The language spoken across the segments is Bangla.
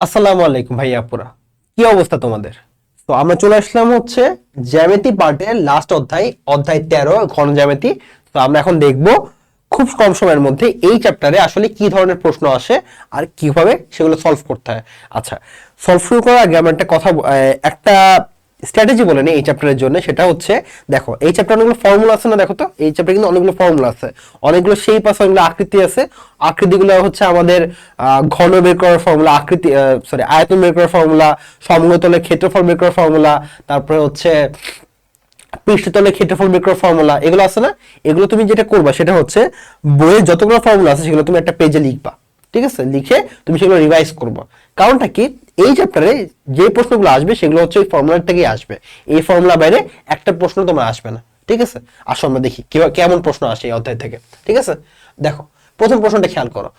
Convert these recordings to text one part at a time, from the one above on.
আসসালামু আলাইকুম ভাইয়া আপুরা। কি অবস্থা তোমাদের? তো আমরা চলে আসলাম হচ্ছে জ্যামিতি পার্টের লাস্ট অধ্যায় অধ্যায় তেরো ঘন জ্যামিতি তো আমরা এখন দেখব খুব কম সময়ের মধ্যে এই চ্যাপ্টারে আসলে কি ধরনের প্রশ্ন আসে আর কীভাবে সেগুলো সলভ করতে হয়। আচ্ছা সলভ শুরু করার আগে আমার একটা কথা একটা স্ট্র্যাটেজি বলে নিই এই চ্যাপ্টারের জন্য, সেটা হচ্ছে, দেখো, এই চ্যাপ্টার অনেকগুলো ফর্মুলা আছে না, দেখো তো? এই চ্যাপ্টারে কিন্তু অনেকগুলো ফর্মুলা আছে। অনেকগুলো শেপ আছে, অনেকগুলো আকৃতি আছে। আকৃতিগুলো হচ্ছে আমাদের ঘন বের করার ফর্মুলা আকৃতি সরি আয়তন বের করার ফর্মুলা সমতলের ক্ষেত্রফল বের করার ফর্মুলা তারপরে হচ্ছে পৃষ্ঠতলের ক্ষেত্রফল বের করার ফর্মুলা এগুলো আছে না? এগুলো তুমি যেটা করবা, সেটা হচ্ছে বইয়ের যতগুলো ফর্মুলা আছে, সেগুলো তুমি একটা পেজে লিখবা। ঠিক আছে? লিখে তুমি সেগুলো রিভাইজ করবা। কারণটা কি? এই চ্যাপ্টারে যে প্রশ্নগুলো আসবে সেগুলো হচ্ছে ওই ফর্মুলার থেকেই আসবে। এই ফর্মুলা বাইরে একটা প্রশ্ন তোমার আসবে না, ঠিক আছে? আসো আমরা দেখি কেমন প্রশ্ন আসে এই অধ্যায় থেকে, ঠিক আছে? দেখো, প্রথম প্রশ্নটা খেয়াল করো।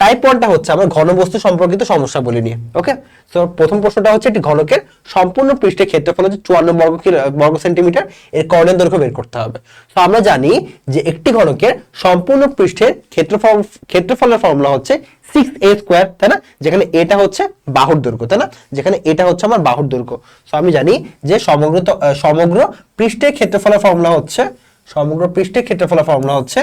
টাইপ ওয়ানটা হচ্ছে আমরা ঘনবস্তু সম্পর্কিত সমস্যা বলি নিয়ে ওকে তো প্রথম প্রশ্নটা হচ্ছে একটি ঘনকের সম্পূর্ণ পৃষ্ঠের ক্ষেত্রফল হচ্ছে চুয়ান্ন বর্গ বর্গ সেন্টিমিটার এর কর্ণের দৈর্ঘ্য বের করতে হবে। তো আমরা জানি যে একটি ঘনকের সম্পূর্ণ পৃষ্ঠের ক্ষেত্রফল, ক্ষেত্রফলের ফর্মুলা হচ্ছে সিক্স এ স্কোয়ার তাই না? যেখানে এটা হচ্ছে বাহুর দৈর্ঘ্য, তাই না? যেখানে এটা হচ্ছে আমার বাহুর দৈর্ঘ্য। তো আমি জানি যে সমগ্র সমগ্র পৃষ্ঠের ক্ষেত্রফলের ফর্মুলা হচ্ছে, সমগ্র পৃষ্ঠের ক্ষেত্রফলের ফর্মুলা হচ্ছে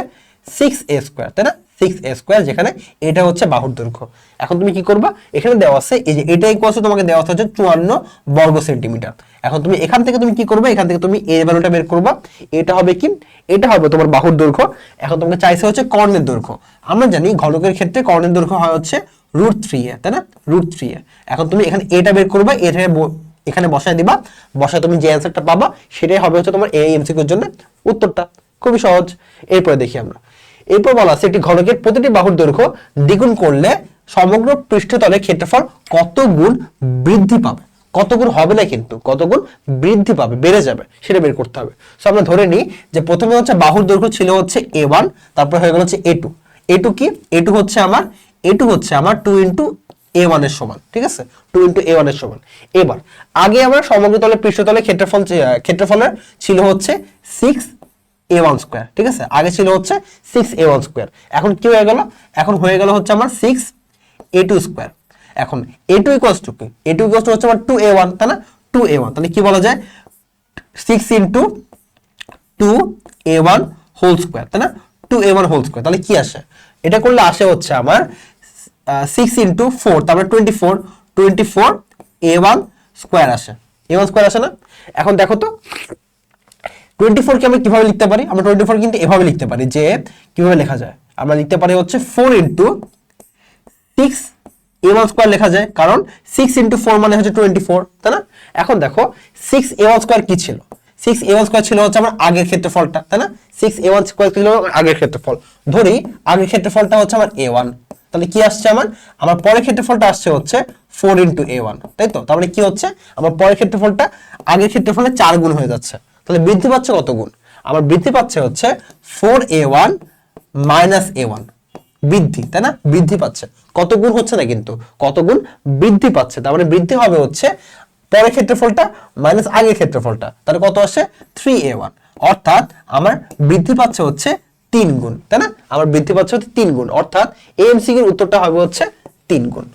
সিক্স এ স্কোয়ার তাই না? সিক্স এ স্কোয়ার যেখানে এটা হচ্ছে বাহুর দৈর্ঘ্য। এখন তুমি কি করবা? এখানে দেওয়া আছে, এই যে এটা ইকুয়াল তোমাকে দেওয়া হচ্ছে চুয়ান্ন বর্গ সেন্টিমিটার। এখন তুমি এখান থেকে তুমি কি করবে? এখান থেকে তুমি এ ভ্যালুটা বের করবা। এটা হবে কি? এটা হবে তোমার বাহুর দৈর্ঘ্য। এখন তোমাকে চাইছে হচ্ছে কর্ণের দৈর্ঘ্য। আমরা জানি ঘনকের ক্ষেত্রে কর্ণের দৈর্ঘ্য হয় হচ্ছে রুট থ্রি এ তাই না? রুট থ্রি এ এখন তুমি এখানে এটা বের করবা এটা এখানে বসায় দিবা। বসায় তুমি যে অ্যান্সারটা পাবা, সেটাই হবে হচ্ছে তোমার এই এমসিকিউর জন্য উত্তরটা। খুবই সহজ। এরপরে দেখি আমরা। এরপর বলা আছে, একটি ঘনকের প্রতিটি বাহুর দৈর্ঘ্য দ্বিগুণ করলে সমগ্র পৃষ্ঠতলের ক্ষেত্রফল কত গুণ বৃদ্ধি পাবে? কত গুণ হবে না কিন্তু, কত গুণ বৃদ্ধি পাবে, বেড়ে যাবে, সেটা বের করতে হবে। সো আমরা ধরে নিই যে প্রথমে হচ্ছে বাহুর দৈর্ঘ্য ছিল হচ্ছে এ ওয়ান তারপর হয়ে গেল হচ্ছে এ টু এ টু কি? এ টু হচ্ছে আমার এ টু হচ্ছে আমার টু ইন্টু এ ওয়ানের সমান, ঠিক আছে? টু ইন্টু এ ওয়ান ওয়ানের সমান। এবার, আগে আমার সমগ্র তলে পৃষ্ঠতলের ক্ষেত্রফল ক্ষেত্রফলের ছিল হচ্ছে সিক্স এ ওয়ান স্কোয়ার ঠিক আছে? আগে ছিল হচ্ছে সিক্স এ ওয়ান স্কোয়ার এখন কি হয়ে গেল? এখন হয়ে গেল হচ্ছে আমার সিক্স এ টু স্কোয়ার এখন এ টু ইকোয়াস টু কি? এ টু ইকোয়াস টু হচ্ছে আমার টু এ ওয়ান তাই না? টু এ ওয়ান তাহলে কি বলা যায়? Six into two A one whole square তাই না? Two A one whole square তাহলে কি আসে? এটা করলে আসে হচ্ছে আমার সিক্স ইন্টু ফোর তারপরে twenty four twenty four A one square আসে। এ ওয়ান স্কোয়ার আসে না? এখন দেখো তো টোয়েন্টি ফোরকে আমরা কীভাবে লিখতে পারি? আমরা টোয়েন্টি ফোর কিন্তু এভাবে লিখতে পারি যে, কীভাবে লেখা যায়? আমরা লিখতে পারি হচ্ছে four into six A one square লেখা যায়। কারণ সিক্স ইন্টু ফোর মানে হচ্ছে টোয়েন্টি ফোর তাই না? এখন দেখো সিক্স এ ওয়ান স্কোয়ার কি ছিল? সিক্স এ ওয়ান স্কোয়ার ছিল হচ্ছে আমার আগের ক্ষেত্রফলটা, তাই না? সিক্স এ ওয়ান স্কোয়ার ছিল আগের ক্ষেত্রফল। ধরি, আগের ক্ষেত্রফলটা হচ্ছে আমার এ ওয়ান তাহলে কি আসছে আমার? আমার পরের ক্ষেত্রফলটা আসছে হচ্ছে ফোর ইন্টু এ ওয়ান তাই তো? মানে কি হচ্ছে? আমার পরের ক্ষেত্রফলটা আগের ক্ষেত্রফলের চার গুণ হয়ে যাচ্ছে। তাহলে বৃদ্ধি পাচ্ছে কত গুণ? আমার বৃদ্ধি পাচ্ছে হচ্ছে four A one minus A one বৃদ্ধি, তাই না? বৃদ্ধি পাচ্ছে। কত গুণ হচ্ছে না কিন্তু? কত গুণ? বৃদ্ধি পাচ্ছে। তার মানে বৃদ্ধি হবে হচ্ছে পরের ক্ষেত্রফলটা মাইনাস আগের ক্ষেত্রফলটা। তাহলে কত আসে? থ্রি এ ওয়ান অর্থাৎ আমার বৃদ্ধি পাচ্ছে হচ্ছে তিন গুণ, তাই না? আমার বৃদ্ধি পাচ্ছে হচ্ছে তিন গুণ। অর্থাৎ এমসি এর উত্তরটা হবে হচ্ছে তিন গুণ।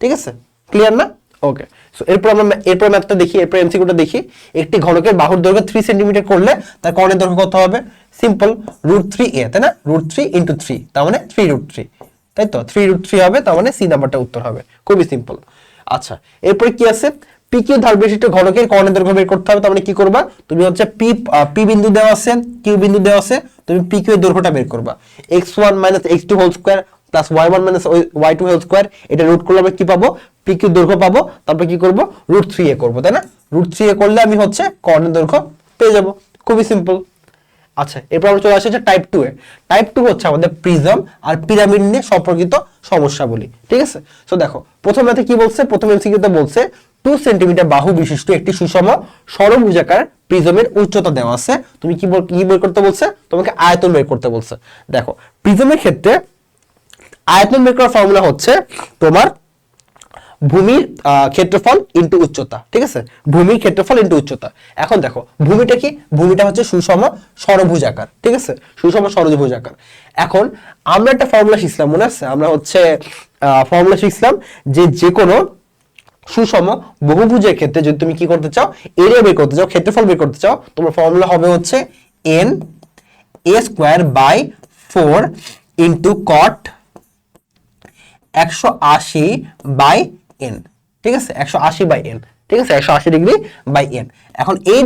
ঠিক আছে? ক্লিয়ার না? ওকে এরপর আমরা এরপর ম্যাথটা দেখি, এরপর এমসিকিউটা দেখি। একটি ঘনকের বাহুর দৈর্ঘ্য সেন্টিমিটার করলে তার কর্ণের দৈর্ঘ্য কত হবে? সিম্পল তাই না? রুট থ্রি ইন্টু থ্রি তার মানে থ্রি রুট থ্রি তাই তো? থ্রি রুট থ্রি হবে, তার মানে সি নাম্বারটা উত্তর হবে। খুবই সিম্পল আচ্ছা এরপরে কি আছে? পি কিউ ধার বিশিষ্ট ঘনকের কর্ণের দৈর্ঘ্য বের করতে হবে, তার মানে কি করবা? তুমি হচ্ছে পি পি বিন্দু দেওয়া আছে কিউ বিন্দু দেওয়া আছে, তুমি পি কিউ এর দৈর্ঘ্যটা বের করবা। X one minus X two whole square plus Y one minus Y two whole square এটা রুট করলে আমরা কি পাবো? পি কিউ দৈর্ঘ্য পাবো। তারপর কি করব? রুট থ্রি এ করব, তাই না? রুট থ্রি এ করলে আমি হচ্ছে কর্ণের দৈর্ঘ্য পেয়ে যাব। খুবই সিম্পল আচ্ছা এরপর আমরা চলে আসি হচ্ছে type two A. Type two হচ্ছে আমাদের প্রিজম আর পিরামিড নিয়ে সম্পর্কিত সমস্যা বলি। ঠিক আছে? তো দেখো, প্রথম ম্যাথে কি বলছে? প্রথম এমসিকিউতে বলছে টু সেন্টিমিটার বাহু বিশিষ্ট একটি সুষম ষড়ভুজাকার প্রিজমের উচ্চতা দেওয়া আছে। তুমি কি বল- কি বের করতে বলছে? তোমাকে আয়তন বের করতে বলছে। দেখো প্রিজমের ক্ষেত্রে আয়তন বের করার ফর্মুলা হচ্ছে তোমার ভূমির ক্ষেত্রফল ইন্টু উচ্চতা, ঠিক আছে? ভূমির ক্ষেত্রফল ইন্টু উচ্চতা। এখন দেখো, ভূমিটা কি? ভূমিটা হচ্ছে সুষম ষড়ভুজাকার ঠিক আছে? সুষম ষড়ভুজাকার এখন আমরা একটা ফর্মুলা শিখলাম মনে আছে? আমরা হচ্ছে ফর্মুলা শিখলাম যে যে কোনো সুষম বহুভুজের ক্ষেত্রে যদি তুমি কি করতে চাও এরিয়া বের করতে চাও, ক্ষেত্রফল বের করতে চাও, তোমার ফর্মুলা হবে হচ্ছে N A square by four into cot একশো আশি বাই এন, ঠিক আছে? একশো আশি বাই এন, ঠিক আছে? একশো আশি ডিগ্রি বাই এন। এখন এই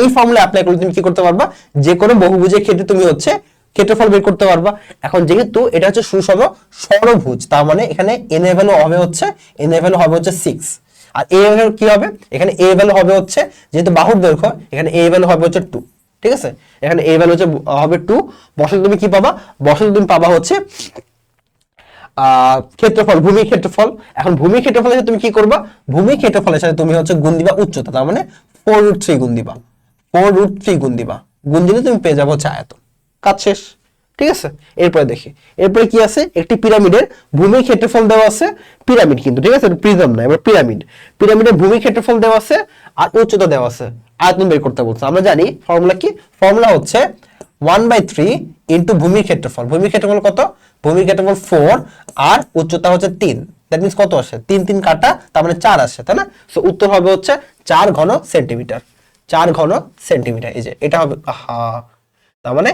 এই ফর্মুলা অ্যাপ্লাই করলে তুমি কি করতে পারবা? যে কোনো বহুভুজের ক্ষেত্রে তুমি হচ্ছে ক্ষেত্রফল বের করতে পারবা। এখন যেহেতু এটা হচ্ছে সুষম ষড়ভুজ তার মানে এখানে এন এর ভ্যালু হবে হচ্ছে এন এর ভ্যালু হবে হচ্ছে সিক্স আর এ ভ্যালু কি হবে? এখানে এ ভ্যালু হবে হচ্ছে, যেহেতু বাহুর দৈর্ঘ্য, এখানে এ ভ্যালু হবে হচ্ছে টু ঠিক আছে? এখানে এ ভ্যালু হচ্ছে, হবে টু বসলে তুমি কি পাবা? বসলে তুমি পাবা হচ্ছে ক্ষেত্রফল, ভূমি ক্ষেত্রফল। এখন ভূমি ক্ষেত্রফলের সাথে তুমি কি করবা? ভূমি ক্ষেত্রফলের সাথে তুমি হচ্ছে গুণ দিবা উচ্চতা, তার মানে ফোর রুট থ্রি গুণ দিবা। ফোর রুট থ্রি গুণ দিবা। গুণ দিলে তুমি পেয়ে যাব হচ্ছে আয়তন। কাজ শেষ। ঠিক আছে? এরপরে দেখি। এরপরে কি আছে? একটি পিরামিডের ভূমি ক্ষেত্রফল দেওয়া আছে। পিরামিড কিন্তু, ঠিক আছে? প্রিজম না, এবার পিরামিড পিরামিডের ভূমি ক্ষেত্রফল দেওয়া আছে আর উচ্চতা দেওয়া আছে। আয়তন বের করতে বলছে। আমরা জানি ফর্মুলা কি? ফর্মুলা হচ্ছে ওয়ান বাই থ্রি ইন্টু ভূমির ক্ষেত্রফল। ভূমির ক্ষেত্রফল কত? ভূমির ক্ষেত্রফল ফোর আর উচ্চতা হচ্ছে তিন। দ্যাট মিনস কত আসে? তিন তিন কাটা, তার মানে চার আসে, তাই না? সো উত্তর হবে হচ্ছে চার ঘন সেন্টিমিটার। চার ঘন সেন্টিমিটার। এই যে, এটা হবে, আহা। তার মানে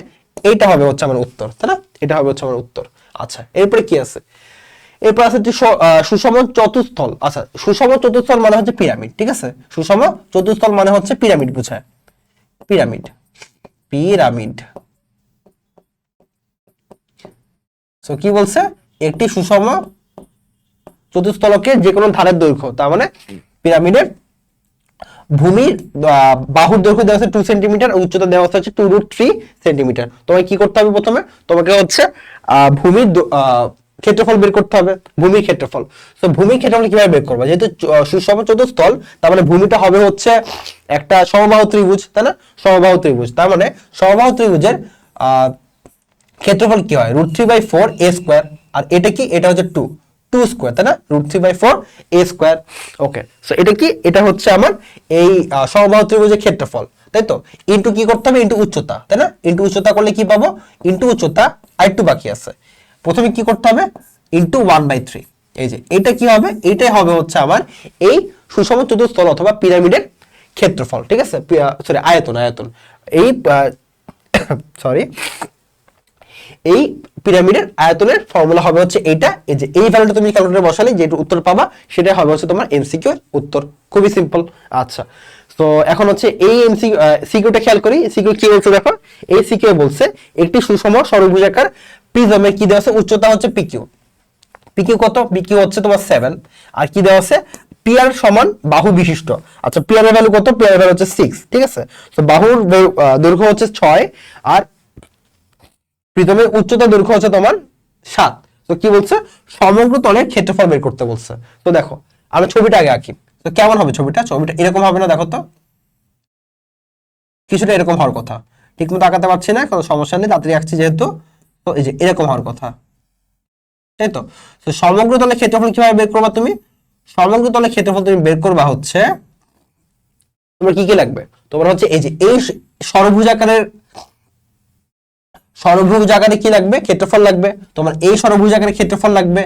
এইটা হবে হচ্ছে আমার উত্তর, তাই না? এটা হবে হচ্ছে আমার উত্তর। আচ্ছা এরপরে কি আছে? এরপর আছে সুষম চতুস্থল। আচ্ছা সুষম চতুস্থল মানে হচ্ছে পিরামিড, ঠিক আছে? সুষম চতুস্থল মানে হচ্ছে পিরামিড বুঝায়। পিরামিড। পিরামিড। সো কি বলছে? একটি সুষম চতুস্থলকে যে কোনো ধারের দৈর্ঘ্য, তার মানে পিরামিডের ভূমির বাহুর দৈর্ঘ্য দেওয়া আছে টু সেন্টিমিটার উচ্চতা দেওয়া হচ্ছে টু রুট থ্রি সেন্টিমিটার তোমাকে কি করতে হবে প্রথমে? তোমাকে হচ্ছে ভূমির ক্ষেত্রফল বের করতে হবে, ভূমির ক্ষেত্রফল। তো ভূমির ক্ষেত্রফল কীভাবে বের করব? যেহেতু সুষম চতুস্থল, তার মানে ভূমিটা হবে হচ্ছে একটা সমবাহু ত্রিভুজ, তাই না? সমবাহু ত্রিভুজ, তার মানে সমবাহু ত্রিভুজের ক্ষেত্রফল কি হয়? Root three by four A square আর এটা কি? এটা হচ্ছে টু টু স্কোয়ার তাই না? Root three by four A square okay so এটা কি? এটা হচ্ছে আমার এই সমবাহু ত্রিভুজের ক্ষেত্রফল, তাই তো? ইন্টু কি করতে হবে? ইন্টু উচ্চতা, তাই না? ইন্টু উচ্চতা করলে কি পাবো? ইন্টু উচ্চতা আর একটু বাকি আছে। প্রথমে কি করতে হবে? ইন্টু ওয়ান বাই থ্রি এই যে, এটা কি হবে? এটাই হবে হচ্ছে আমার এই সুষম চতুস্থল অথবা পিরামিডের ক্ষেত্রফল, ঠিক আছে? সরি আয়তন আয়তন। এই সরি এই পিরামিডের আয়তনের ফর্মুলা হবে হচ্ছে এইটা। এই যে এই ভ্যালুটা তুমি ক্যালকুলেটরে বসালে যে উত্তর পাবা সেটা হবে হচ্ছে তোমার এমসিকিউ উত্তর। খুবই সিম্পল আচ্ছা। তো এখন হচ্ছে এই এমসিকিউ সিকিউটা খেয়াল করি। সিকিউ কি বলছে দেখো? এই সিকিউ বলছে, একটি সুষম ষড়ভুজাকার প্রিজমের কি দেওয়া আছে? উচ্চতা হচ্ছে পিকিউ পিকিউ কত? পিকিউ হচ্ছে তোমার সেভেন আর কি দেওয়া আছে? পিয়ার সমান বাহু বিশিষ্ট। আচ্ছা পিয়ারের ভ্যালু কত? পিয়ারের ভ্যালু হচ্ছে সিক্স ঠিক আছে? তো বাহুর দৈর্ঘ্য হচ্ছে ছয়। আর প্রথমে উচ্চতা দৈর্ঘ্য হচ্ছে তোমার সাত। তো কি বলছে? সমগ্র তলের ক্ষেত্রফল বের করতে বলছে। তো দেখো, আমি ছবিটা আগে আঁকি। তো কেমন হবে ছবিটা? ছবিটা এরকম হবে না, দেখো তো। কিছুটা এরকম হওয়ার কথা। ঠিক মতো আঁকাতে পারছি না, কোনো সমস্যা নেই, তাড়াতাড়ি আঁকছি যেহেতু। তো এই যে এরকম হওয়ার কথা। তাই তো? সমগ্র তলের ক্ষেত্রফল কীভাবে বের করবা তুমি? সমগ্র তলের ক্ষেত্রফল তুমি বের করবা হচ্ছে, তোমার কি কি লাগবে? তোমার হচ্ছে এই যে এই সরভুজ আকারের সরভুজ আকারে কি লাগবে? ক্ষেত্রফল লাগবে। তোমার এই সরভুজ আকারে ক্ষেত্রফল লাগবে।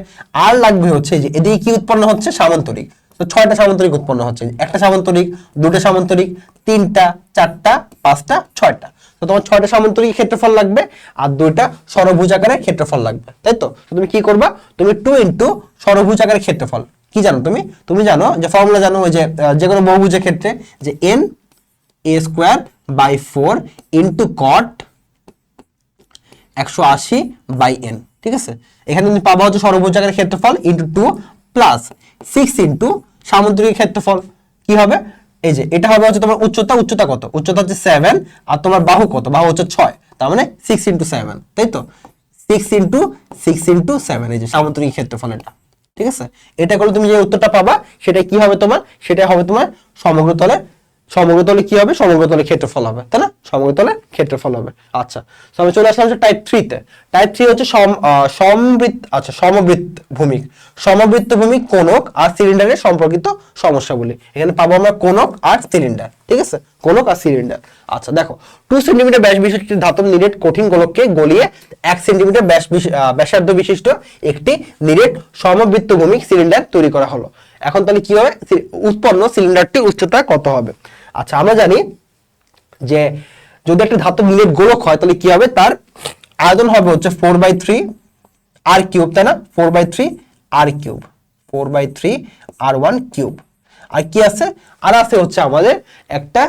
আর লাগবে হচ্ছে যে এদিকে কি উৎপন্ন হচ্ছে? সামান্তরিক। তো ছয়টা সামান্তরিক উৎপন্ন হচ্ছে। একটা সামান্তরিক, দুটো সামান্তরিক, তিনটা, চারটা, পাঁচটা, ছয়টা। তো তোমার ছয়টা সামান্তরিক ক্ষেত্রফল লাগবে আর দুইটা সরভুজ আকারে ক্ষেত্রফল লাগবে। তাই তো? তুমি কি করবা? তুমি টু ইন্টু সরভুজ আকারের ক্ষেত্রফল। কি জানো তুমি? তুমি জানো যে ফর্মুলা জানো ওই যে যে কোনো বহুভুজের ক্ষেত্রে যে N A square by four into cot একশো আশি বাই এন ঠিক আছে? এখানে তুমি পাবা হচ্ছে আকারের ক্ষেত্রফল into two plus six into সামুদ্রিক ক্ষেত্রফল। কি হবে? এই যে, এটা হবে হচ্ছে তোমার উচ্চতা উচ্চতা কত? উচ্চতা হচ্ছে সেভেন আর তোমার বাহু কত? বাহু হচ্ছে ছয়, তার মানে সিক্স ইন্টু সেভেন তাই তো? Six into six into seven এই যে সামুদ্রিক ক্ষেত্রফল এটা, ঠিক আছে? এটা করলে তুমি যে উত্তরটা পাবা, সেটা কি হবে তোমার? সেটা হবে তোমার সমগ্র তলে সমগ্র তলে কি হবে? সমগ্র তলে ক্ষেত্রফল হবে, তাই না? সমগ্র তলে ক্ষেত্রফল হবে। আচ্ছা তো আমি চলে আসলাম হচ্ছে টাইপ থ্রিতে টাইপ থ্রি হচ্ছে সম সমবৃত্ত আচ্ছা সমবৃত্ত ভূমিক সমবৃত্ত ভূমিক কোনক আর সিলিন্ডারের সম্পর্কিত সমস্যাগুলি। এখানে পাবো আমরা কোনক আর সিলিন্ডার ঠিক আছে? কোনক আর সিলিন্ডার আচ্ছা দেখো টু সেন্টিমিটার ব্যাস বিশিষ্ট ধাতব নিরেট কঠিন গোলককে গলিয়ে এক সেন্টিমিটার ব্যাস ব্যাসার্ধ বিশিষ্ট একটি নিরেট সমবৃত্ত ভূমিক সিলিন্ডার তৈরি করা হলো। এখন তাহলে কি হবে? উৎপন্ন সিলিন্ডারটি উচ্চতা কত হবে? আচ্ছা আমরা জানি যে যদি একটা ধাতব নিলেট গোলক হয়, তাহলে কি হবে? তার আয়তন হবে হচ্ছে four by three R cube তাই না? Four by three R cube four by three R one cube আর কি আছে? আর আছে হচ্ছে আমাদের একটা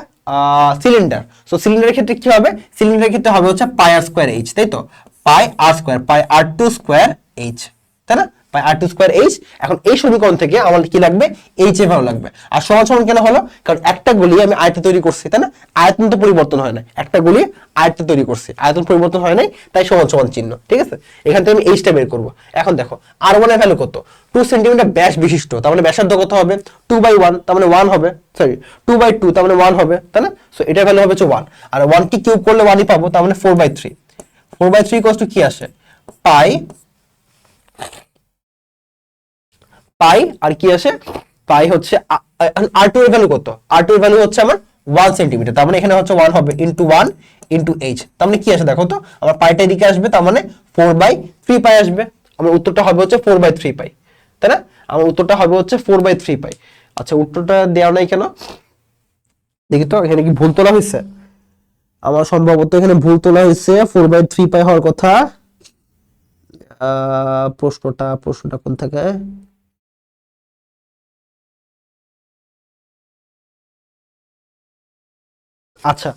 সিলিন্ডার সো সিলিন্ডারের ক্ষেত্রে কি হবে? সিলিন্ডারের ক্ষেত্রে হবে হচ্ছে পাই আর স্কোয়ার এইচ তাই তো? Pi R square pi R two square H তাই না? Pi R two square H এখন এই সমীকরণ থেকে আমাদের কি লাগবে? এইচ এ ভালো লাগবে। আর সমান সমান কেন হলো? কারণ একটা গলি আমি আয়তে তৈরি করছি, তাই না? আয়তন তো পরিবর্তন হয় না একটা গলি আয়তে তৈরি করছি। আয়তন পরিবর্তন হয় নাই, তাই সমান সমান চিহ্ন, ঠিক আছে? এখান থেকে আমি এইচটা বের করব। এখন দেখো আর ওয়ানের ভ্যালু কত? টু সেন্টিমিটার ব্যাস বিশিষ্ট, তার মানে ব্যাসার্ধ কত হবে? টু বাই ওয়ান তার মানে ওয়ান হবে সরি টু বাই টু তার মানে ওয়ান হবে, তাই না? সো এটার ভ্যালু হবে হচ্ছে ওয়ান আর ওয়ান কি কিউব করলে ওয়ানই পাবো, তার মানে four by three four by three কষ্ট কি আসে? পাই পাই, আর কি আসে? পাই হচ্ছে আর টু এর ভ্যালু কত? আর টু এর ভ্যালু হচ্ছে আমার ওয়ান সেন্টিমিটার তার মানে এখানে হচ্ছে ওয়ান হবে ইন্টু ওয়ান ইন্টু এইচ তার মানে কি আসে দেখো তো? আমার পাইটা এদিকে আসবে, তার মানে ফোর বাই থ্রি পাই আসবে। আমার উত্তরটা হবে হচ্ছে ফোর বাই থ্রি পাই, তাই না? আমার উত্তরটা হবে হচ্ছে ফোর বাই থ্রি পাই। আচ্ছা উত্তরটা দেওয়া নাই কেন? দেখি তো, এখানে কি ভুল তোলা হয়েছে? আমার সম্ভবত এখানে ভুল তোলা হয়েছে ফোর বাই থ্রি পাই হওয়ার কথা। প্রশ্নটা প্রশ্নটা কোন থেকে? আচ্ছা।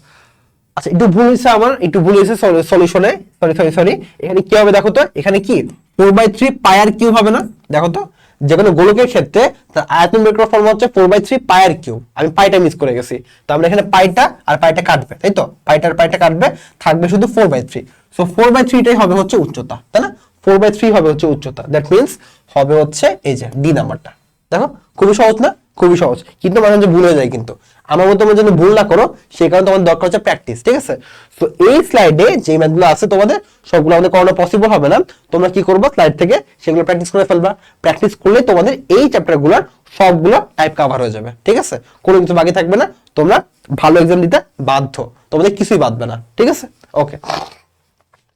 আচ্ছা একটু ভুল হয়েছে আমার, একটু ভুল হয়েছে সলিউশনে সরি সরি সরি এখানে কি হবে দেখো তো? এখানে কি? Four by three pi R cube হবে না? দেখো তো। যে কোনো গোলকের ক্ষেত্রে তার আয়তন বের করার ফর্মুলা হচ্ছে four by three pi R cube আমি পাইটা মিস করে গেছি। তো আমরা এখানে পাইটা আর পাইটা কাটবে, তাই তো? পাইটা আর পাইটা কাটবে, থাকবে শুধু four by three so four by থ্রিটাই হবে হচ্ছে উচ্চতা, তাই না? ফোর বাই থ্রি হবে হচ্ছে উচ্চতা। দ্যাট মিনস হবে হচ্ছে এই যে ডি নাম্বারটা দেখো, খুবই সহজ না? খুবই সহজ। কিন্তু মাঝে মাঝে ভুল হয়ে যায় কিন্তু। আমার মতো তোমার জন্য ভুল না করো, সেই কারণে তোমার দরকার হচ্ছে প্র্যাকটিস ঠিক আছে? তো এই স্লাইডে যে ম্যাথগুলো আছে তোমাদের, সবগুলো আমাদের করানো পসিবল হবে না। তোমরা কি করবে? স্লাইড থেকে সেগুলো প্র্যাকটিস করে ফেলবা। প্র্যাকটিস করলে তোমাদের এই চ্যাপ্টারগুলোর সবগুলো টাইপ কভার হয়ে যাবে, ঠিক আছে? কোনো কিছু বাকি থাকবে না। তোমরা ভালো এক্সাম দিতে বাধ্য। তোমাদের কিছুই বাদবে না, ঠিক আছে? ওকে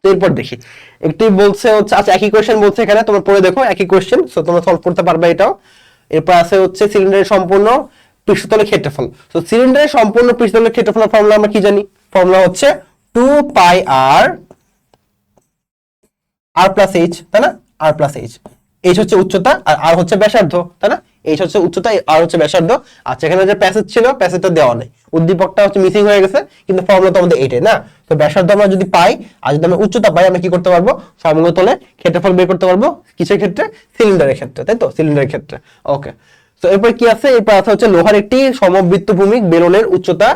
এরপর দেখি। একটি বলছে হচ্ছে আচ্ছা একই কোয়েশ্চেন বলছে এখানে। তোমরা পড়ে দেখো, একই কোয়েশ্চেন সো তোমরা সলভ করতে পারবে এটাও। এরপর আছে হচ্ছে সিলিন্ডারের সম্পূর্ণ পৃষ্ঠতলের ক্ষেত্রফল। তো সিলিন্ডারের সম্পূর্ণ পৃষ্ঠতলের ক্ষেত্রফলের ফর্মুলা আমরা কি জানি? ফর্মুলা হচ্ছে two pi R R plus H তাই না? আর প্লাস এইচ এইচ হচ্ছে উচ্চতা আর আর হচ্ছে ব্যাসার্ধ, তাই না? এইচ হচ্ছে উচ্চতা আর হচ্ছে ব্যাসার্ধ। আচ্ছা এখানে যে প্যাসেজ ছিল প্যাসেজটা দেওয়া নেই। উদ্দীপকটা হচ্ছে মিসিং হয়ে গেছে, কিন্তু ফর্মুলা তো আমাদের এইটাই না? তো ব্যাসার্ধ আমরা যদি পাই, আর যদি আমরা উচ্চতা পাই, আমরা কি করতে পারব? সমতলে ক্ষেত্রফল বের করতে পারব। কিসের ক্ষেত্রে? সিলিন্ডারের ক্ষেত্রে, তাই তো? সিলিন্ডারের ক্ষেত্রে। ওকে তো এরপর কি আছে? এরপর আছে হচ্ছে লোহার একটি সমবৃত্ত ভূমি বেলনের উচ্চতা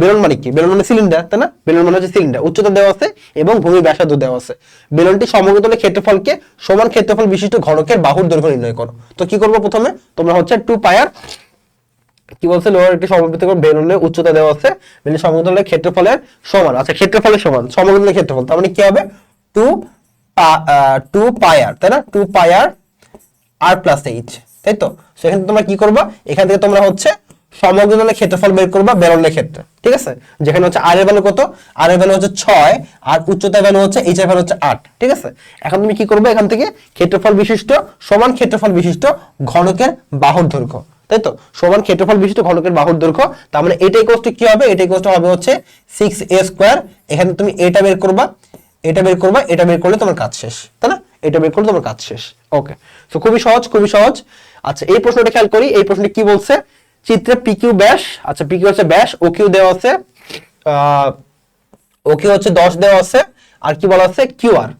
বেলন মানে কি? বেলন মানে সিলিন্ডার তাই না? বেলন মানে হচ্ছে সিলিন্ডার উচ্চতা দেওয়া আছে এবং ভূমি ব্যাসার্ধ দেওয়া আছে। বেলনটি সমতলের ক্ষেত্রফলকে সমান ক্ষেত্রফল বিশিষ্ট ঘনকের বাহুর দৈর্ঘ্য নির্ণয় করো। তো কি করব প্রথমে? তোমরা হচ্ছে টু পায়ার কি বলছে? লোহার একটি সমবৃত্ত বেলনের উচ্চতা দেওয়া আছে। বেলনের সমতলের ক্ষেত্রফলের সমান আচ্ছা ক্ষেত্রফলের সমান সমতলের ক্ষেত্রফল, তার মানে কি হবে? টু টু পায়ার তাই না? টু পায়ার আর প্লাস এইচ তাই তো? সেখানে তোমরা কি করবা? এখান থেকে তোমরা হচ্ছে সমগ্রতলের ক্ষেত্রফল বের করবা বেলনের ক্ষেত্রে। ঠিক আছে? যেখানে হচ্ছে আর এর ভ্যালু কত? আর এর ভ্যালু হচ্ছে ছয়, আর উচ্চতার ভ্যালু হচ্ছে এইচ এর ভ্যালু হচ্ছে আট। ঠিক আছে? এখন তুমি কি করবে? এখান থেকে ক্ষেত্রফল বিশিষ্ট সমান ক্ষেত্রফল বিশিষ্ট ঘনকের বাহুর দৈর্ঘ্য। তাই তো? সমান ক্ষেত্রফল বিশিষ্ট ঘনকের বাহুর দৈর্ঘ্য। তার মানে এটাই কোস্ট কি হবে? এটাই কোস্ট হবে হচ্ছে সিক্স এ স্কোয়ার এখানে তুমি এটা বের করবা, এটা বের করবা, এটা বের করলে তোমার কাজ শেষ। তাই না? এটা বের করলে তোমার কাজ শেষ। ওকে তো খুবই সহজ খুবই সহজ। আচ্ছা এই প্রশ্নটা খেয়াল করি। এই প্রশ্নটি কি বলছে? চিত্রে পিকিউ ব্যাস আচ্ছা পিকিউ হচ্ছে ব্যাস ও কিউ দেওয়া আছে ও কিউ হচ্ছে দশ দেওয়া আছে, আর কি বলা আছে? কিউআর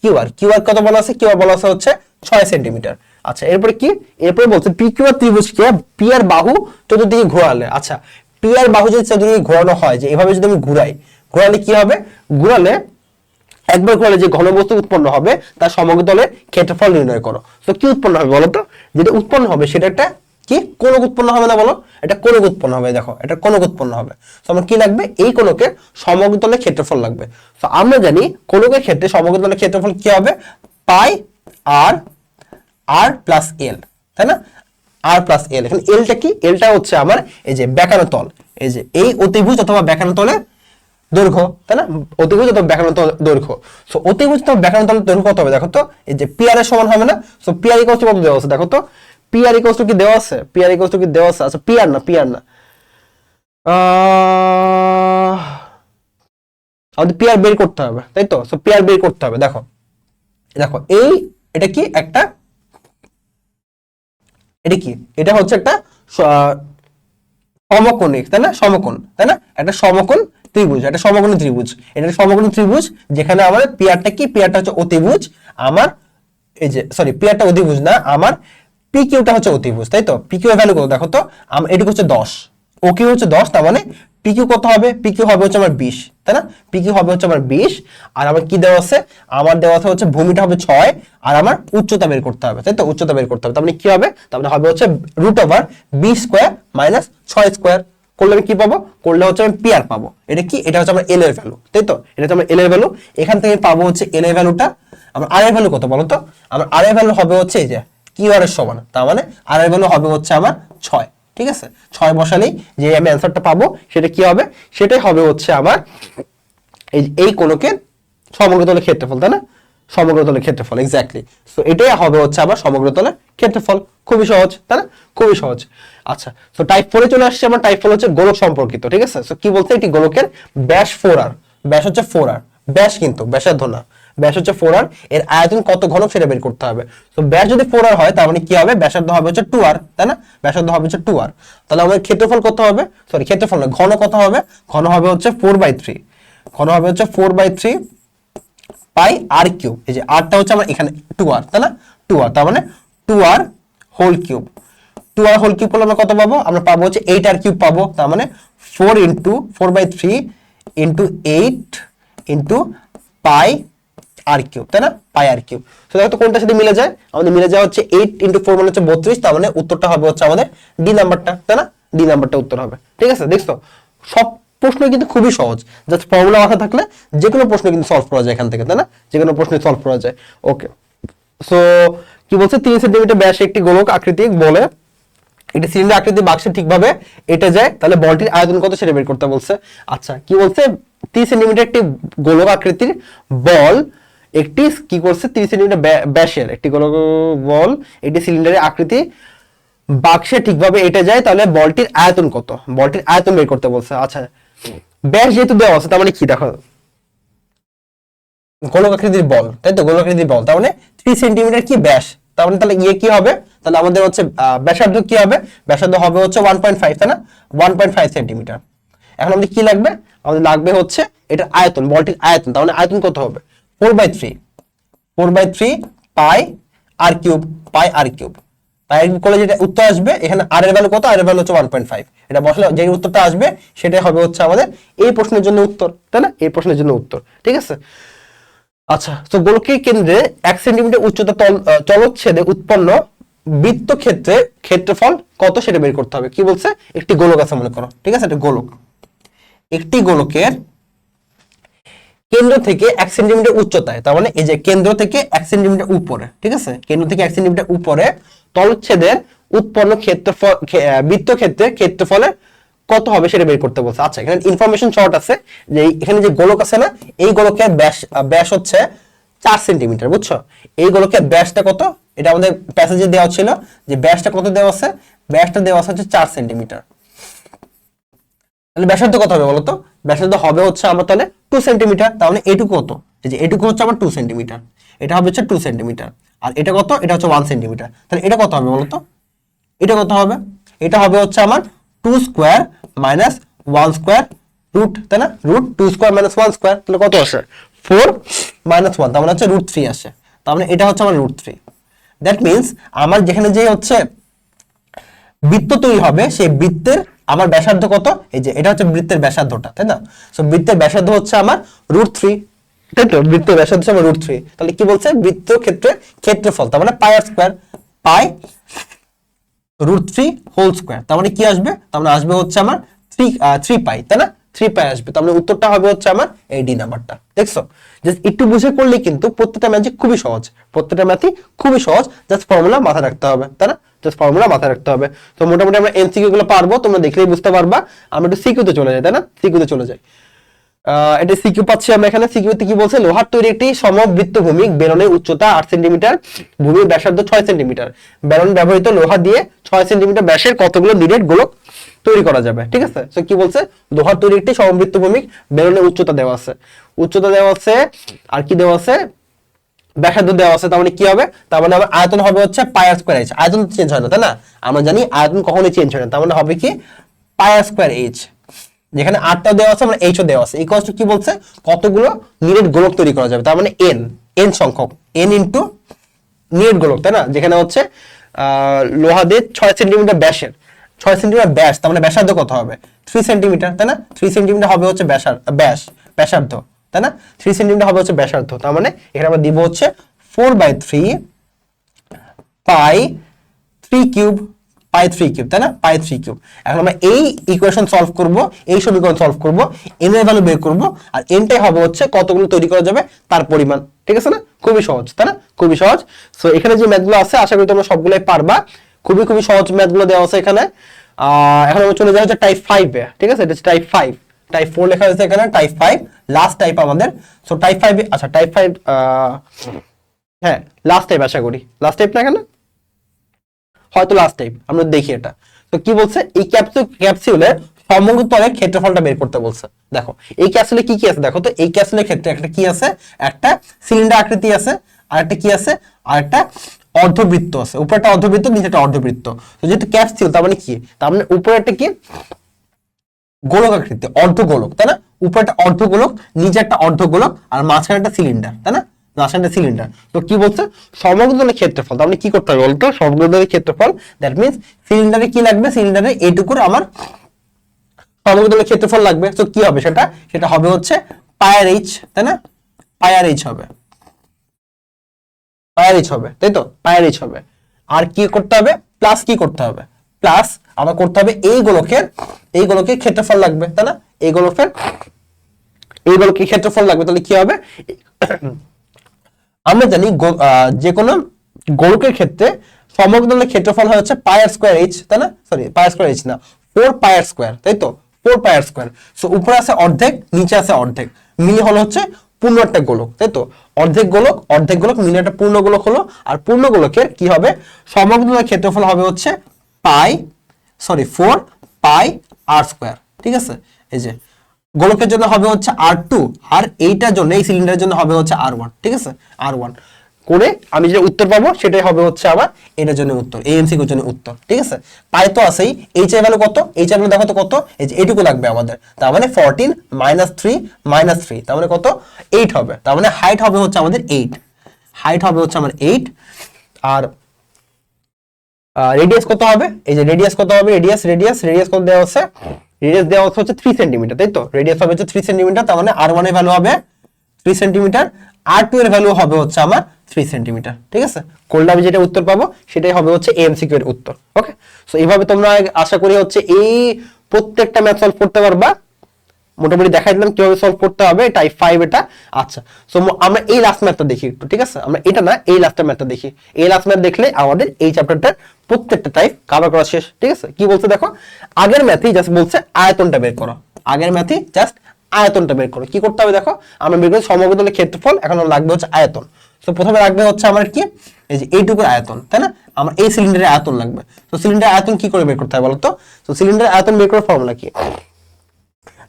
কিউআর কিউআর কত বলা আছে? কিউআর বলা আছে হচ্ছে ছয় সেন্টিমিটার আচ্ছা এরপরে কি? এরপরে বলছে পি কিউ আর ত্রিভুজকে পি আর বাহু চতুর্দিকে ঘোরালে। আচ্ছা পি আর বাহু যদি চতুর্দিকে ঘোরানো হয়, যে এভাবে যদি আমি ঘুরাই, ঘোরালে কি হবে? ঘুরালে একবার ঘোরালে যে ঘনবস্তু উৎপন্ন হবে, তার সমগ্রতলে ক্ষেত্রফল নির্ণয় করো। তো কি উৎপন্ন হবে বলো তো? যেটা উৎপন্ন হবে, সেটা একটা কি? কোনক উৎপন্ন হবে না বলো? এটা কোনক উৎপন্ন হবে, দেখো, এটা কোনক উৎপন্ন হবে। তো আমার কি লাগবে? এই কোনকের সমগ্রতলে ক্ষেত্রফল লাগবে। তো আমরা জানি কোনকের ক্ষেত্রে সমগ্রতলে ক্ষেত্রফল কি হবে? পাই আর আর প্লাস এল তাই না? আর প্লাস এল এখানে এলটা কি? এলটা হচ্ছে আমার এই যে বেকানো তল এই যে এই অতিভুজ অথবা বেকানো তলের দৈর্ঘ্য, তাই না? অতিভুজ অথবা বেকানো তল দৈর্ঘ্য। সো অতিভুজ অথবা বেকানো তলের দৈর্ঘ্য কত হবে? দেখো তো, এই যে পিয়ার এর সমান হবে না? সো পিয়ার ইকুয়াল কত দেওয়া আছে দেখো তো পিআর ইকোয়াস টু কি দেওয়া আছে? পিআর ইকোয়াস টু কি দেওয়া আছে? আচ্ছা পিআর না পিআর না। আমাদের পিআর বের করতে হবে, তাই তো? সো পিআর বের করতে হবে, দেখো। দেখো, এই, এটা কি একটা, এটা কি? এটা হচ্ছে একটা সমকোণিক, তাই না? সমকোণ, তাই না? একটা সমকোণ ত্রিভুজ, একটা সমকোণ ত্রিভুজ। এটা সমকোণী ত্রিভুজ, যেখানে আমাদের পিয়ারটা কি? পিয়ারটা হচ্ছে অতিভুজ। আমার, এই যে সরি পিয়ারটা অতিভুজ না, আমার পি কিউটা হচ্ছে অতিভুজ, তাই তো? পি কিউ ভ্যালু কত? দেখো তো এটুকু হচ্ছে দশ। ও কিউ হচ্ছে দশ, তার মানে পি কিউ কত হবে? পি কিউ হবে হচ্ছে আমার বিশ, তাই না? পি কিউ হবে হচ্ছে আমার বিশ, আর আমার কি দেওয়া আছে? আমার দেওয়া আছে হচ্ছে ভূমিটা হবে ছয়, আর আমার উচ্চতা বের করতে হবে, তাই তো? উচ্চতা বের করতে হবে, তার মানে কি হবে? মানে হবে হচ্ছে root over B square minus ছয় স্কোয়ার করলে আমি কি পাবো? করলে হচ্ছে আমি পিআর পাবো। এটা কি? এটা হচ্ছে আমার এল এর ভ্যালু তাই তো? এটা হচ্ছে আমার এল এর ভ্যালু এখান থেকে পাবো হচ্ছে এল এর ভ্যালুটা আমার আর এর ভ্যালু কত বলো তো? আমার আর এর ভ্যালু হবে হচ্ছে এই যে কিউ এর সমান। তার মানে আর এর ভ্যালু হবে হচ্ছে আমার ছয়। ঠিক আছে? ছয় বসালেই যে আমি অ্যান্সারটা পাবো, সেটা কি হবে? সেটাই হবে হচ্ছে আমার এই এই কোণকের সমগ্রতলের ক্ষেত্রফল, তাই না? সমগ্রতলের ক্ষেত্রফল এক্স্যাক্টলি সো এটাই হবে হচ্ছে আমার সমগ্রতলের ক্ষেত্রফল। খুবই সহজ, তাই না? খুবই সহজ। আচ্ছা সো টাইপ ফোরে চলে আসছে আমার টাইপ ফোর হচ্ছে গোলক সম্পর্কিত, ঠিক আছে? সো কি বলছে? এটি গোলকের ব্যাস ফোর আর ব্যাস হচ্ছে ফোর আর ব্যাস কিন্তু ব্যাসার্ধ না ব্যাস হচ্ছে ফোর আর এর আয়তন কত ঘন সেটা বের করতে হবে। তো ব্যাস যদি ফোর আর হয়, তার মানে কি হবে? ব্যাসার্ধ হবে হচ্ছে টু আর তাই না? ব্যাসার্ধ হবে হচ্ছে টু আর তাহলে আমাদের ক্ষেত্রফল কত হবে? সরি ক্ষেত্রফল না ঘন কত হবে? ঘন হবে হচ্ছে ফোর বাই থ্রি ঘন হবে হচ্ছে four by three pi R cube এই যে আরটা হচ্ছে আমার এখানে টু আর তাই না? টু আর তার মানে two R whole cube two R whole cube করলে আমরা কত পাবো? আমরা পাবো হচ্ছে এইট আর কিউব পাবো, তার মানে four into four by three into eight into pi R cube তাই না? পাই আর কিউব তো দেখো তো কোনটার সাথে মিলে যায়? আমাদের মিলে যায় হচ্ছে এইট ইন্টু ফোর মানে হচ্ছে বত্রিশ, তার মানে উত্তরটা হবে হচ্ছে আমাদের ডি নাম্বারটা তাই না? ডি নাম্বারটা উত্তর হবে। ঠিক আছে? দেখছ? সব প্রশ্ন কিন্তু খুবই সহজ। জাস্ট ফর্মুলা মাথা থাকলে যে কোনো প্রশ্ন কিন্তু সলভ করা যায় এখান থেকে, তাই না? যে কোনো প্রশ্ন সলভ করা যায়। ওকে সো কি বলছে? তিন সেন্টিমিটার ব্যাস একটি গোলক আকৃতি বলে। একটি সিলিন্ডার আকৃতি বাক্সে ঠিকভাবে এটা যায়। তাহলে বলটির আয়তন কত সেটা বের করতে বলছে? আচ্ছা কি বলছে? তিন সেন্টিমিটার একটি গোলক আকৃতির বল একটি কি করছে? তিন সেন্টিমিটার ব্যাসের একটি গোলক বল, একটি সিলিন্ডারের আকৃতি বাক্সে ঠিকভাবে এটা যায়, তাহলে বলটির আয়তন কত? বলটির আয়তন বের করতে বলছে। আচ্ছা ব্যাস যেহেতু দেওয়া আছে, তার মানে কি দেখো? গোলক আকৃতির বল, তাই তো? গোলক আকৃতির বল, তার মানে থ্রি সেন্টিমিটার কি ব্যাস? তার মানে তাহলে ইয়ে কি হবে? তাহলে আমাদের হচ্ছে ব্যাসার্ধ কি হবে? ব্যাসার্ধ হবে হচ্ছে ওয়ান পয়েন্ট ফাইভ তাই না? ওয়ান পয়েন্ট ফাইভ সেন্টিমিটার এখন আমাদের কি লাগবে? আমাদের লাগবে হচ্ছে এটার আয়তন, বলটির আয়তন, তার মানে আয়তন কত হবে? Four by three, four by three pi R cube, pi R cube. তাই করলে যেটা উত্তর আসবে, এখানে আর এর ভ্যালু কত? আর এর ভ্যালু হচ্ছে ওয়ান পয়েন্ট ফাইভ এটা বসলে যে উত্তরটা আসবে, সেটাই হবে হচ্ছে আমাদের এই প্রশ্নের জন্য উত্তর, তাই না? এই প্রশ্নের জন্য উত্তর, ঠিক আছে? আচ্ছা তো গোলকের কেন্দ্রে এক সেন্টিমিটার উচ্চতা চলচ্ছেদে উৎপন্ন বৃত্ত ক্ষেত্রে ক্ষেত্রফল কত সেটা বের করতে হবে? কি বলছে? একটি গোলক আছে মনে করো, ঠিক আছে? একটা গোলক। একটি গোলকের কেন্দ্র থেকে এক সেন্টিমিটার উচ্চতায়, তার মানে এই যে কেন্দ্র থেকে এক সেন্টিমিটার উপরে, ঠিক আছে? কেন্দ্র থেকে এক সেন্টিমিটার উপরে তলচ্ছেদের উৎপন্ন ক্ষেত্রফল বৃত্ত ক্ষেত্রে ক্ষেত্রফলের কত হবে সেটা বের করতে বলছে। আচ্ছা এখানে ইনফরমেশন শর্ট আছে যে এখানে যে গোলক আছে না, এই গোলকের ব্যাস ব্যাস হচ্ছে চার সেন্টিমিটার বুঝছ? এই গোলকের ব্যাসটা কত? এটা আমাদের প্যাসেজে দেওয়া ছিল যে ব্যাসটা কত দেওয়া আছে? ব্যাসটা দেওয়া আছে হচ্ছে চার সেন্টিমিটার তাহলে ব্যাসার্ধ কত হবে বলতো? ব্যাসার্ধ হবে হচ্ছে আমার তাহলে টু সেন্টিমিটার তাহলে এটুকু কত এই যে এটুকু হচ্ছে আমার টু সেন্টিমিটার এটা হবে হচ্ছে টু সেন্টিমিটার আর এটা কত? এটা হচ্ছে ওয়ান সেন্টিমিটার তাহলে এটা কত হবে বলতো? এটা কত হবে? এটা হবে হচ্ছে আমার two square minus one square root তাই না? Root two square minus one square তাহলে কত আসে? ফোর মাইনাস ওয়ান তার মানে হচ্ছে রুট থ্রি আসে। তার মানে এটা হচ্ছে আমার রুট থ্রি দ্যাট মিনস আমার যেখানে যে হচ্ছে বৃত্ত তৈরি হবে, সেই বৃত্তের আমার ব্যাসার্ধ কত? এই যে, এটা হচ্ছে বৃত্তের ব্যাসার্ধটা, তাই না? সো বৃত্তের ব্যাসার্ধ হচ্ছে আমার রুট থ্রি তাই তো? বৃত্তের ব্যাসার্ধ হচ্ছে আমার রুট থ্রি তাহলে কি বলছে? বৃত্ত ক্ষেত্রে ক্ষেত্রফল, তার মানে pi R square pi root three whole square তার মানে কি আসবে? তার মানে আসবে হচ্ছে আমার থ্রি থ্রি পাই, তাই না? থ্রি পাই আসবে। মানে উত্তরটা হবে হচ্ছে আমার এই ডি নাম্বারটা। দেখছ? জাস্ট একটু বুঝে করলে কিন্তু প্রত্যেকটা ম্যাথই খুবই সহজ। প্রত্যেকটা ম্যাথই খুবই সহজ। জাস্ট ফর্মুলা মাথায় রাখতে হবে, তাই না? জাস্ট ফর্মুলা মাথায় রাখতে হবে। তো মোটামুটি আমরা গুলো পারব, তোমরা দেখলেই বুঝতে পারবা। আমরা একটু সিকিউতে চলে যাই, তাই না? সিকিউতে চলে যাই। এটা সিকিউ পাচ্ছি আমরা এখানে। সিকিউতে কি বলছে? লোহার তৈরি একটি সমবৃত্ত ভূমি উচ্চতা আট সেন্টিমিটার, ভূমির ব্যাসার্ধ ছয় সেন্টিমিটার। বেলন ব্যবহৃত লোহা দিয়ে ছয় সেন্টিমিটার ব্যাসের কতগুলো নিরেট গোলক তৈরি করা যাবে, ঠিক আছে? তো কি বলছে? লোহার তৈরি একটি সমবৃত্ত ভূমি বেলনের উচ্চতা দেওয়া আছে। উচ্চতা দেওয়া আছে, আর কি দেওয়া আছে? ব্যাসার্ধ দেওয়া আছে, তার মানে কি হবে? তার মানে আমার আয়তন হবে হচ্ছে পায়ার স্কোয়ার এইচ আয়তন চেঞ্জ হয় না, তাই না? আমরা জানি আয়তন কখনোই চেঞ্জ হয় না, তার মানে হবে কি? পায়ার স্কোয়ার এইচ যেখানে আটটা দেওয়া আছে আমরা এইচও দেওয়া আছে। ইকুয়ালস টু কি বলছে? কতগুলো নিরেট গোলক তৈরি করা যাবে, তার মানে এন এন সংখ্যক এন ইন্টু নিরেট গোলক, তাই না? যেখানে হচ্ছে লোহা দিয়ে ছয় সেন্টিমিটার ব্যাসের। ছয় সেন্টিমিটার ব্যাস, তার মানে ব্যাসার্ধ কত হবে? থ্রি সেন্টিমিটার তাই না? থ্রি সেন্টিমিটার হবে হচ্ছে ব্যাসার ব্যাস, ব্যাসার্ধ, তাই না? থ্রি সেন্টিমিটার হবে হচ্ছে ব্যাসার্ধ, তার মানে এখানে আমরা দিব হচ্ছে four by three pi three cube pi three cube তাই না? পাই থ্রি কিউব এখন আমরা এই ইকুয়েশন সলভ করব, এই সমীকরণ সলভ করব এন এর ভ্যালু বের করব, আর এনটাই হবে হচ্ছে কতগুলো তৈরি করা যাবে? তার পরিমাণ। ঠিক আছে না? খুবই সহজ, তাই না? খুবই সহজ। সো এখানে যে ম্যাথগুলো আছে, আশা করি তোমরা সবগুলোই পারবা। খুবই খুবই সহজ ম্যাথগুলো দেওয়া আছে এখানে। এখন আমরা চলে যাই হচ্ছে টাইপ ফাইভে ঠিক আছে? এটা টাইপ ফাইভ টাইপ ফোর লেখা হয়েছে এখানে টাইপ ফাইভ লাস্ট টাইপ আমাদের। সো টাইপ ফাইভ আচ্ছা টাইপ ফাইভ হ্যাঁ লাস্ট টাইপ আশা করি। লাস্ট টাইপ না এখানে? হয়তো লাস্ট টাইপ আমরা দেখি এটা। তো কি বলছে? এই ক্যাপসুল ক্যাপসিউলের সমগ্র ক্ষেত্রফলটা বের করতে বলছে। দেখো, এই ক্যাপসুলে কি কি আছে? দেখো তো, এই ক্যাপসুলের ক্ষেত্রে একটা কি আছে? একটা সিলিন্ডার আকৃতি আছে আর একটা কি আছে? আর একটা অর্ধবৃত্ত আছে। উপরে একটা অর্ধবৃত্ত নিচে একটা অর্ধবৃত্ত। তো যেহেতু ক্যাপসিউল তার মানে কি? তার মানে উপরে একটা কি? গোলক আকৃতি অর্ধগোলক, তাই না? উপরে একটা অর্ধগোলক নিচে একটা অর্ধগোলক, আর মাঝখানে একটা সিলিন্ডার তাই না? মাঝখানে একটা সিলিন্ডার তো কি বলছে? সমগ্র দলের ক্ষেত্রফল, তার মানে কি করতে হবে বলতো? সমগ্র দলের ক্ষেত্রফল দ্যাট মিনস সিলিন্ডারে কি লাগবে? সিলিন্ডারে এইটুকুর আমার সমগ্র দলের ক্ষেত্রফল লাগবে। তো কি হবে সেটা? সেটা হবে হচ্ছে পায়ার এইচ তাই না? পায়ার এইচ হবে। পায়ার এইচ হবে, তাই তো? পায়ার এইচ হবে। আর কি করতে হবে? প্লাস কি করতে হবে? প্লাস আমার করতে হবে এই গোলকের এই গোলকের ক্ষেত্রফল লাগবে, তাই না? এই গোলকের এই গোলকের ক্ষেত্রফল লাগবে, তাহলে কি হবে? আমরা জানি যে কোনো গোলকের ক্ষেত্রে সমগ্র ক্ষেত্রফল হচ্ছে পায়ার স্কোয়ার এইচ তাই না? Sorry pi R square H না ফোর পায়ার স্কোয়ার তাই তো? ফোর পায়ার স্কোয়ার সো উপরে আছে অর্ধেক, নিচে আছে অর্ধেক। মিলে হলো হচ্ছে পূর্ণ একটা গোলক, তাই তো? অর্ধেক গোলক অর্ধেক গোলক মিলে একটা পূর্ণ গোলক হলো, আর পূর্ণ গোলকের কি হবে? সমগ্র ক্ষেত্রফল হবে হচ্ছে pi sorry four pi r square ঠিক আছে? এই যে, গোলকের জন্য হবে হচ্ছে আর টু আর এইটার জন্য, এই সিলিন্ডারের জন্য হবে হচ্ছে আর ওয়ান ঠিক আছে? আর ওয়ান করে আমি যে উত্তর পাবো, সেটাই হবে হচ্ছে আমার এটার জন্য উত্তর এই এমসিকিউর জন্য উত্তর, ঠিক আছে? পাই তো আছেই এইচ এর ভ্যালু কত? এইচ এর ভ্যালু দেখো তো কত? এই যে এইটুকু লাগবে আমাদের, তার মানে fourteen minus three minus three তার মানে কত? এইট হবে, তার মানে হাইট হবে হচ্ছে আমাদের এইট হাইট হবে হচ্ছে আমার এইট আর রেডিয়াস কত হবে? এই যে রেডিয়াস কত হবে? রেডিয়াস রেডিয়াস রেডিয়াস কত দেওয়া আছে রেডিয়াস দেওয়া হচ্ছে থ্রি সেন্টিমিটার তাই তো? রেডিয়াস হবে হচ্ছে থ্রি সেন্টিমিটার তার মানে আর ওয়ানের ভ্যালু হবে থ্রি সেন্টিমিটার আর টু এর ভ্যালু হবে হচ্ছে আমার থ্রি সেন্টিমিটার ঠিক আছে? করলে আমি যেটা উত্তর পাবো, সেটাই হবে হচ্ছে এমসিকিউ উত্তর ওকে সো এইভাবে তোমরা আশা করি হচ্ছে এই প্রত্যেকটা ম্যাথ সলভ করতে পারবা। মোটামুটি দেখাই দিলাম কীভাবে সলভ করতে হবে টাইপ ফাইভ এটা। আচ্ছা সো আমরা এই লাস্ট ম্যাথটা দেখি একটু, ঠিক আছে? আমরা এটা না, এই লাস্টের ম্যাথটা দেখি। এই লাস্ট ম্যাথ দেখলে আমাদের এই চ্যাপ্টারটার প্রত্যেকটা টাইপ কভার করা শেষ, ঠিক আছে? কি বলছে দেখো? আগের ম্যাথেই জাস্ট বলছে আয়তনটা বের করো। আগের ম্যাথেই জাস্ট আয়তনটা বের করো। কি করতে হবে দেখো? আমরা বের করি সমগ্র দলের ক্ষেত্রফল, এখন লাগবে হচ্ছে আয়তন। তো প্রথমে লাগবে হচ্ছে আমার কি? এই যে এইটুকুর আয়তন, তাই না? আমার এই সিলিন্ডারের আয়তন লাগবে। তো সিলিন্ডারের আয়তন কি করে বের করতে হবে বলো তো? তো সিলিন্ডারের আয়তন বের করার ফর্মুলা কি?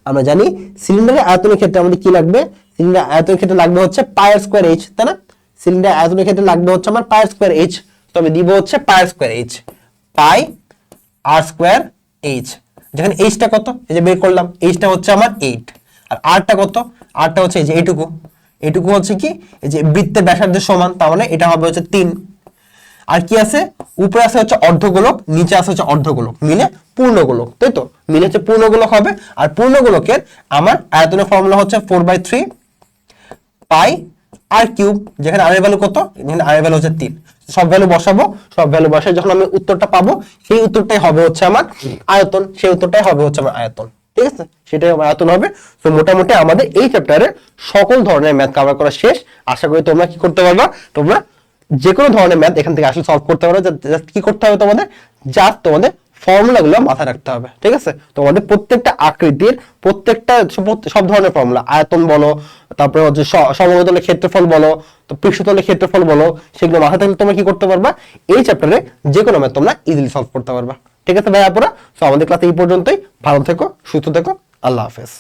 আমরা জানি সিলিন্ডারের আয়তনের ক্ষেত্রে আমাদের কি লাগবে? সিলিন্ডার আয়তনের ক্ষেত্রে লাগবে হচ্ছে পায়ার স্কোয়ার এইচ তাই না? সিলিন্ডার আয়তনের ক্ষেত্রে লাগবে হচ্ছে আমার পায়ার স্কোয়ার এইচ তো আমি দিব হচ্ছে pi r square h pi r square h যেখানে এইচটা কত? এই যে বের করলাম এইচটা হচ্ছে আমার এইট আর আরটা কত? আরটা হচ্ছে এই যে এইটুকু। এইটুকু হচ্ছে কি? এই যে বৃত্তের ব্যাসার্ধের সমান, তার মানে এটা হবে হচ্ছে তিন। আর কি আছে? উপরে আছে হচ্ছে অর্ধগোলক, নিচে আছে হচ্ছে অর্ধগোলক, মিলে পূর্ণগোলক, তাই তো? মিলে হচ্ছে পূর্ণগোলক হবে। আর পূর্ণগোলকের আমার আয়তনের ফর্মুলা হচ্ছে four by three pi r cube যেখানে আর ভ্যালু কত? যেখানে আর ভ্যালু হচ্ছে তিন। সব ভ্যালু বসাবো, সব ভ্যালু বসাই যখন আমি উত্তরটা পাবো, সেই উত্তরটাই হবে হচ্ছে আমার আয়তন, সেই উত্তরটাই হবে হচ্ছে আমার আয়তন। ঠিক আছে? সেটাই আয়তন হবে। তো মোটামুটি আমাদের এই চ্যাপ্টারে সকল ধরনের ম্যাথ কভার করা শেষ। আশা করি তোমরা কি করতে পারবা? তোমরা যে কোনো ধরনের ম্যাথ এখান থেকে আসলে সলভ করতে পারো জাস্ট কি করতে হবে তোমাদের? জাস্ট তোমাদের ফর্মুলাগুলো মাথায় রাখতে হবে। ঠিক আছে? তোমাদের প্রত্যেকটা আকৃতির প্রত্যেকটা সব- ধরনের ফর্মুলা আয়তন বলো, তারপরে হচ্ছে সমতলের ক্ষেত্রফল বলো, তো পৃষ্ঠতলের ক্ষেত্রফল বলো, সেগুলো মাথায় থাকলে তোমরা কি করতে পারবা? এই চ্যাপ্টারে যে কোনো ম্যাথ তোমরা ইজিলি সলভ করতে পারবা। ঠিক আছে ভাই আপুরা? সো আমাদের ক্লাস এই পর্যন্তই। ভালো থেকো, সুস্থ থেকো। আল্লাহ হাফেজ।